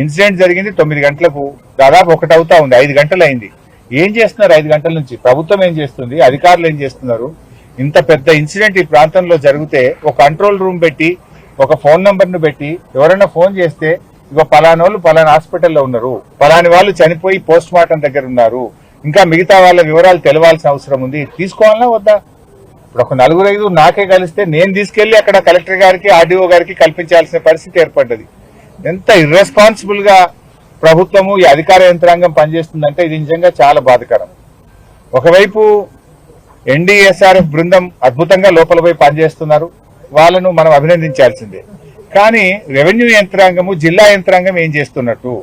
Incident జరిగింది తొమ్మిది గంటలకు దాదాపు ఒకటి అవుతా ఉంది ఐదు గంటలు అయింది ఏం చేస్తున్నారు ఐదు గంటల నుంచి? ప్రభుత్వం ఏం చేస్తుంది? అధికారులు ఏం చేస్తున్నారు? ఇంత పెద్ద ఇన్సిడెంట్ ఈ ప్రాంతంలో జరిగితే ఒక కంట్రోల్ రూమ్ పెట్టి ఒక ఫోన్ నంబర్ను పెట్టి ఎవరైనా ఫోన్ చేస్తే ఇగో పలానా వాళ్ళు పలానా హాస్పిటల్లో ఉన్నారు. పలాని వాళ్ళు చనిపోయి పోస్ట్ మార్టం దగ్గర ఉన్నారు. ఇంకా మిగతా వాళ్ళ వివరాలు తెలవాల్సిన అవసరం ఉంది. తీసుకోవాలన్నా వద్దా? ఇప్పుడు ఒక నలుగురు ఐదు నాకే కలిస్తే నేను తీసుకెళ్ళి అక్కడ కలెక్టర్ గారికి ఆర్డీఓ గారికి కల్పించాల్సిన పరిస్థితి ఏర్పడ్డది. ఎంత ఇర్రెస్పాన్సిబుల్గా ప్రభుత్వము ఈ అధికార యంత్రాంగం పనిచేస్తుందంటే ఇది నిజంగా చాలా బాధకరం. ఒకవైపు ఎన్డీఎస్ఆర్ఎఫ్ బృందం అద్భుతంగా లోపల పోయి పనిచేస్తున్నారు. వాళ్ళను మనం అభినందించాల్సిందే. కానీ రెవెన్యూ యంత్రాంగము జిల్లా యంత్రాంగం ఏం చేస్తున్నట్టు?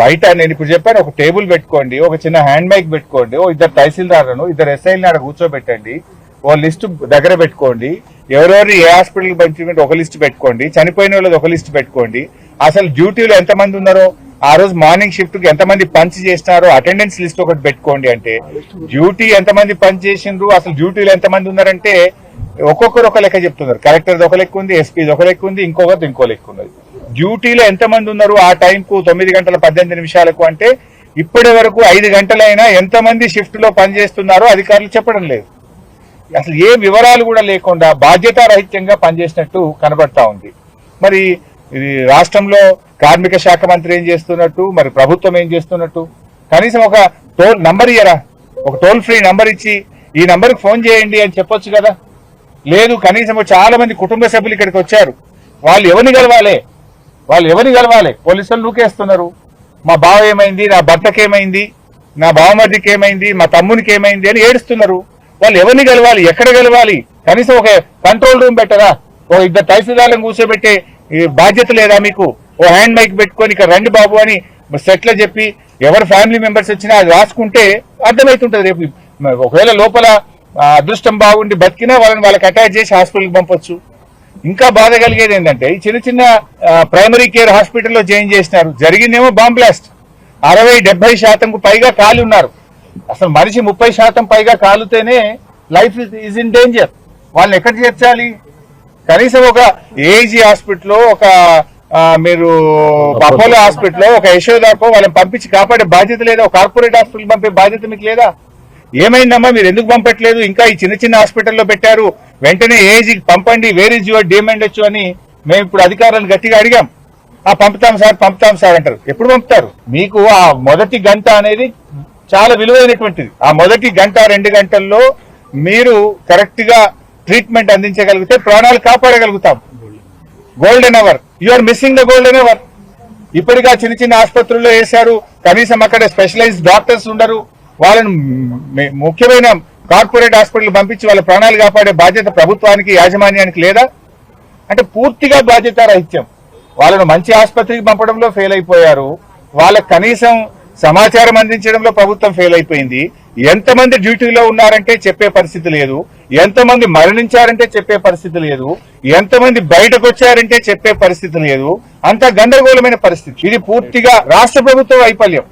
బయట నేను ఇప్పుడు చెప్పాను ఒక టేబుల్ పెట్టుకోండి ఒక చిన్న హ్యాండ్ మైక్ పెట్టుకోండి ఓ ఇద్దరు తహసీల్దారులను ఇద్దరు ఎస్ఐలను ఆడ కూర్చోబెట్టండి ఓ లిస్ట్ దగ్గర పెట్టుకోండి ఎవరెవరు ఏ హాస్పిటల్ పంపించమంటే ఒక లిస్ట్ పెట్టుకోండి చనిపోయిన వాళ్ళది ఒక లిస్ట్ పెట్టుకోండి అసలు డ్యూటీలో ఎంతమంది ఉన్నారో ఆ రోజు మార్నింగ్ షిఫ్ట్కి ఎంతమంది పంచ్ చేసినారో అటెండెన్స్ లిస్ట్ ఒకటి పెట్టుకోండి అంటే డ్యూటీ ఎంతమంది పంచ్ చేసిండ్రు అసలు డ్యూటీలో ఎంతమంది ఉన్నారంటే ఒక్కొక్కరు ఒక లెక్క చెప్తున్నారు. కలెక్టర్ ఒక లెక్క ఉంది ఎస్పీ ఒక లెక్క ఉంది ఇంకొకటి ఇంకో లెక్క ఉన్నది. డ్యూటీలో ఎంతమంది ఉన్నారు ఆ టైంకు తొమ్మిది గంటల పద్దెనిమిది నిమిషాలకు అంటే ఇప్పటి వరకు ఐదు గంటలైనా ఎంతమంది షిఫ్ట్లో పనిచేస్తున్నారో అధికారులు చెప్పడం లేదు. అసలు ఏ వివరాలు కూడా లేకుండా బాధ్యతారహిత్యంగా పనిచేసినట్టు కనబడతా ఉంది. మరి ఇది రాష్ట్రంలో కార్మిక శాఖ మంత్రి ఏం చేస్తున్నట్టు మరి ప్రభుత్వం ఏం చేస్తున్నట్టు? కనీసం ఒక టోల్ నంబర్ ఇయ్యరా? ఒక టోల్ ఫ్రీ నంబర్ ఇచ్చి ఈ నంబర్కి ఫోన్ చేయండి అని చెప్పొచ్చు కదా? లేదు కనీసం చాలా మంది కుటుంబ సభ్యులు ఇక్కడికి వచ్చారు. వాళ్ళు ఎవరిని గెలవాలి వాళ్ళు ఎవరిని గెలవాలి పోలీసులు నూకేస్తున్నారు. మా బావ ఏమైంది? నా భర్తకి ఏమైంది? నా బావమర్దికి ఏమైంది? మా తమ్మునికి ఏమైంది అని ఏడుస్తున్నారు. వాళ్ళు ఎవరిని గెలవాలి ఎక్కడ గెలవాలి కనీసం ఒక కంట్రోల్ రూమ్ పెట్టరా? ఓ ఇద్దరు తహసీల్దార్లను కూర్చోబెట్టే ఈ బాధ్యత లేదా మీకు? ఓ హ్యాండ్ మైక్ పెట్టుకొని ఇక్కడ రండి బాబు అని సెట్లో చెప్పి ఎవరు ఫ్యామిలీ మెంబర్స్ వచ్చినా అది రాసుకుంటే అర్థమవుతుంటది రేపు. ఒకవేళ లోపల అదృష్టం బాగుండి బతికినా వాళ్ళని వాళ్ళకి అటాచ్ చేసి హాస్పిటల్కి పంపొచ్చు. ఇంకా బాధ కలిగేది ఏంటంటే ఈ చిన్న చిన్న ప్రైమరీ కేర్ హాస్పిటల్లో జాయిన్ చేసినారు. జరిగిందేమో బాంబ్ బ్లాస్ట్ అరవై డెబ్బై శాతంకు పైగా కాలి ఉన్నారు. అసలు మనిషి ముప్పై శాతం పైగా కాలుతేనే లైఫ్ ఇస్ ఇన్ డేంజర్ వాళ్ళని ఎక్కడ చేర్చాలి? కనీసం ఒక ఏజీ హాస్పిటల్లో ఒక మీరు అపోలో హాస్పిటల్లో ఒక యశోదాకో వాళ్ళని పంపించి కాపాడే బాధ్యత లేదా? ఒక కార్పొరేట్ హాస్పిటల్ పంపే బాధ్యత మీకు లేదా? ఏమైందమ్మా మీరు ఎందుకు పంపట్లేదు? ఇంకా ఈ చిన్న చిన్న హాస్పిటల్లో పెట్టారు. వెంటనే ఏజీకి పంపండి వేర్ ఇస్ యువర్ డిమాండ్ వచ్చు అని మేము ఇప్పుడు అధికారులను గట్టిగా అడిగాం. ఆ పంపుతాం సార్ పంపుతాం సార్ అంటారు. ఎప్పుడు పంపుతారు? మీకు ఆ మొదటి గంట అనేది చాలా విలువైనటువంటిది. ఆ మొదటి గంట రెండు గంటల్లో మీరు కరెక్ట్గా ట్రీట్మెంట్ అందించగలిగితే ప్రాణాలు కాపాడగలుగుతాం. Golden hour you are missing the golden hour ఇప్పటికా చిన్న చిన్న ఆసుపత్రుల్లో వేశారు. కనీసం అక్కడ స్పెషలైజ్డ్ డాక్టర్స్ ఉండరు. వాళ్ళను ముఖ్యమైన కార్పొరేట్ హాస్పిటల్ పంపించి వాళ్ళ ప్రాణాలు కాపాడే బాధ్యత ప్రభుత్వానికి యాజమాన్యానికి లేదా? అంటే పూర్తిగా బాధ్యత రహిత్యం వాళ్ళను మంచి ఆసుపత్రికి పంపడంలో ఫెయిల్ అయిపోయారు. వాళ్ళకి కనీసం సమాచారం అందించడంలో ప్రభుత్వం ఫెయిల్ అయిపోయింది. ఎంతమంది డ్యూటీలో ఉన్నారంటే చెప్పే పరిస్థితి లేదు. ఎంతమంది మరణించారంటే చెప్పే పరిస్థితి లేదు. ఎంతమంది బయటకు వచ్చారంటే చెప్పే పరిస్థితి లేదు. అంత గందరగోళమైన పరిస్థితి. ఇది పూర్తిగా రాష్ట్ర ప్రభుత్వ వైఫల్యం.